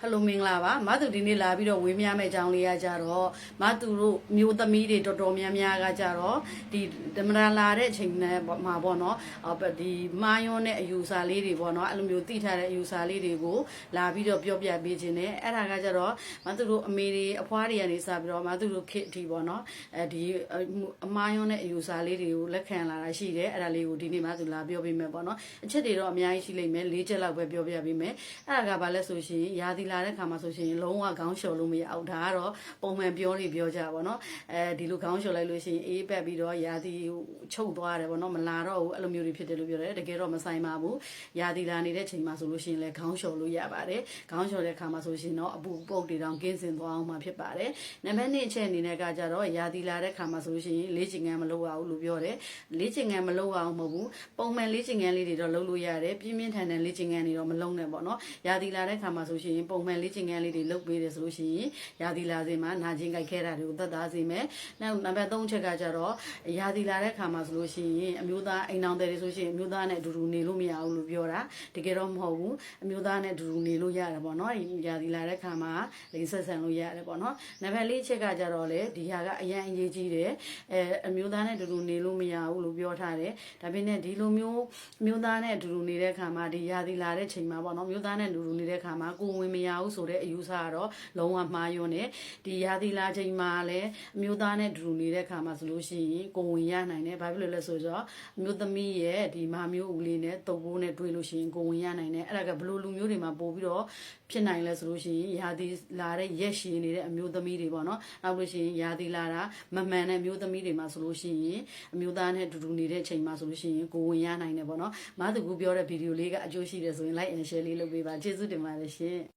ဟယ်လိုမင်္ဂလာပါမသူဒီနေ့လာပြီးတော့ဝေးမြမယ့်အကြောင်းလေးကကြတော့မသူတို့မျိုးသမီးတွေတော်တော်များများကကြတော့ဒီဓမ္မရာလာတဲ့အချိန်နဲ့မှာပေါ့နော်အော်ဒီမာယွန်းတဲ့အယူစာလေးတွေပေါ့နော်အဲ့လိုမျိုးသိထားတဲ့အယူစာလေးတွေကိုလာပြီးတော့ပြောပြပေးခြင်းနဲ့အဲ့ဒါကကြတော့မသူတို့အမေတွေအဖွားတွေကနေစပြီးတော့မသူတို့ခစ်အထိပေါ့နော်အဲဒီအမာယွန်းတဲ့အယူစာလေးတွေကိုလက်ခံလာတာရှိတယ်အဲ့ဒါလေးကိုဒီနေ့မှသူလာပြောပေးမယ်ပေါ့နော်အချက်တွေတော့အများကြီးရှိလိမ့်မယ်၄ချက်လောက်ပဲပြောပြပေးမယ်အဲ့ဒါကဘာလဲဆိုရှင်ရာသီလာတဲ့ခါမှာဆိုရှင်လုံးဝခေါင်းလျှော်လို့မရအောင်ဒါကတော့ပုံမှန်ပြောနေပြောကြပါတော့အဲဒီလိုခေါင်းလျှော်လိုက်လို့ရှိရင်အေးပက်ပြီးတော့ရာသီချုပ်သွားတယ်ပေါ့နော်မလာတော့ဘူးအဲ့လိုမျိုးတွေဖြစ်တယ်လို့ပြောတယ်တကယ်တော့မဆိုင်ပါဘူးရာသီလာနေတဲ့ချိန်မှာဆိုလို့ရှိရင်လည်းခေါင်းလျှော်လို့ရပါတယ်ခေါင်းလျှော်တဲ့ခါမှာဆိုရှင်တော့အပူပုတ်တွေတောင်ကင်းစင်သွားအောင်မှာဖြစ်ပါတယ်နံပါတ်2အချက်အနေနဲ့ကကြတော့ရာသီလာတဲ့ခါမှာဆိုလို့ရှိရင်လေ့ကျင့်ခန်းမလုပ်ရဘူးလို့ပြောတယ်လေ့ကျင့်ခန်းမလုပ်ရအောင်မဟုတ်ဘူးပုံမှန်လေ့ကျင့်ခန်းလေးတွေတော့လုပ်လို့ရတယ်ပြင်းပြင်းထန်ထန်လေ့ကျင့်ခန်းတွေတော့မလုပ်နဲ့ပေါ့နော်ရာသီလာတဲ့ခါမှာဆိုရှင်ပုံမှန်လေ့ကျင့်ခန်းလေးတွေလုပ်ပေးတယ်ဆိုလို့ရှိရင်ရာသီလာစဉ်မှာနာကျင်ကြိုက်ခဲတာတွေကိုသက်သာစေမယ်နောက်နံပါတ်3ချက်ကကြတော့ရာသီလာတဲ့ခါမှာဆိုလို့ရှိရင်အမျိုးသားအိမ်အောင်တယ်တွေဆိုရှင်အမျိုးသားနဲ့အတူတူနေလို့မရဘူးလို့ပြောတာတကယ်တော့မဟုတ်ဘူးအမျိုးသားနဲ့အတူတူနေလို့ရတယ်ပေါ့နော်ရာသီလာတဲ့ခါမှာလိင်ဆက်ဆံလို့ရတယ်ပေါ့နော်နံပါတ်4ချက်ကကြတော့လေဒီဟာကအရန်အရေးကြီးတယ်အဲအမျိုးသားနဲ့အတူတူနေလို့မရဘူးလို့ပြောထားတယ်ဒါပေမဲ့ဒီလိုမျိုးအမျိုးသားနဲ့အတူတူနေတဲ့ခါမှာဒီရာသီလာတဲ့ချိန်မှာပေါ့နော်အမျိုးသားနဲ့အတူတူနေတဲ့ခါမှာကိုဝင်မရဘူးဆိုတဲ့အယူဆကတော့လုံးဝမှားယွန်းတယ်ဒီရာသီလာချိန်မှာလည်းအမျိုးသားနဲ့အတူတူနေတဲ့ခါမှာဆိုလို့ရှိရင်ကိုဝင်ရနိုင်တယ်ဘာဖြစ်လို့လဲဆိုတော့အမျိုးသမီးရဲ့ဒီမာမျိုးဦးလေးနဲ့တုပ်ဘိုးနဲ့တွေ့လို့ရှိရင်ကိုဝင်ရနိုင်တယ်အဲ့ဒါကဘလို့လူမျိုးတွေမှာပို့ပြီးတော့ဖြစ်နိုင်လဲဆိုလို့ရှိရင်ရာသီလာတဲ့ရက်ရှည်နေတဲ့အမျိုးသမီးတွေပေါ့နော်နောက်လို့ရှိရင်ရာသီလာတာမမှန်တဲ့အမျိုးသမီးတွေမှာဆိုလို့ရှိရင်အမျိုးသားနဲ့အတူတူနေတဲ့ချိန်မှာဆိုလို့ရှိရင်ကိုဝင်ရနိုင်တယ်ပေါ့နော်မသူကူပြောတဲ့ဗီဒီယိုလေးကအကျိုးရှိတယ်ဆိုရင် like and share လေးလုပ်ပေးပါကျေးဇူးတင်ပါတယ်ရှင်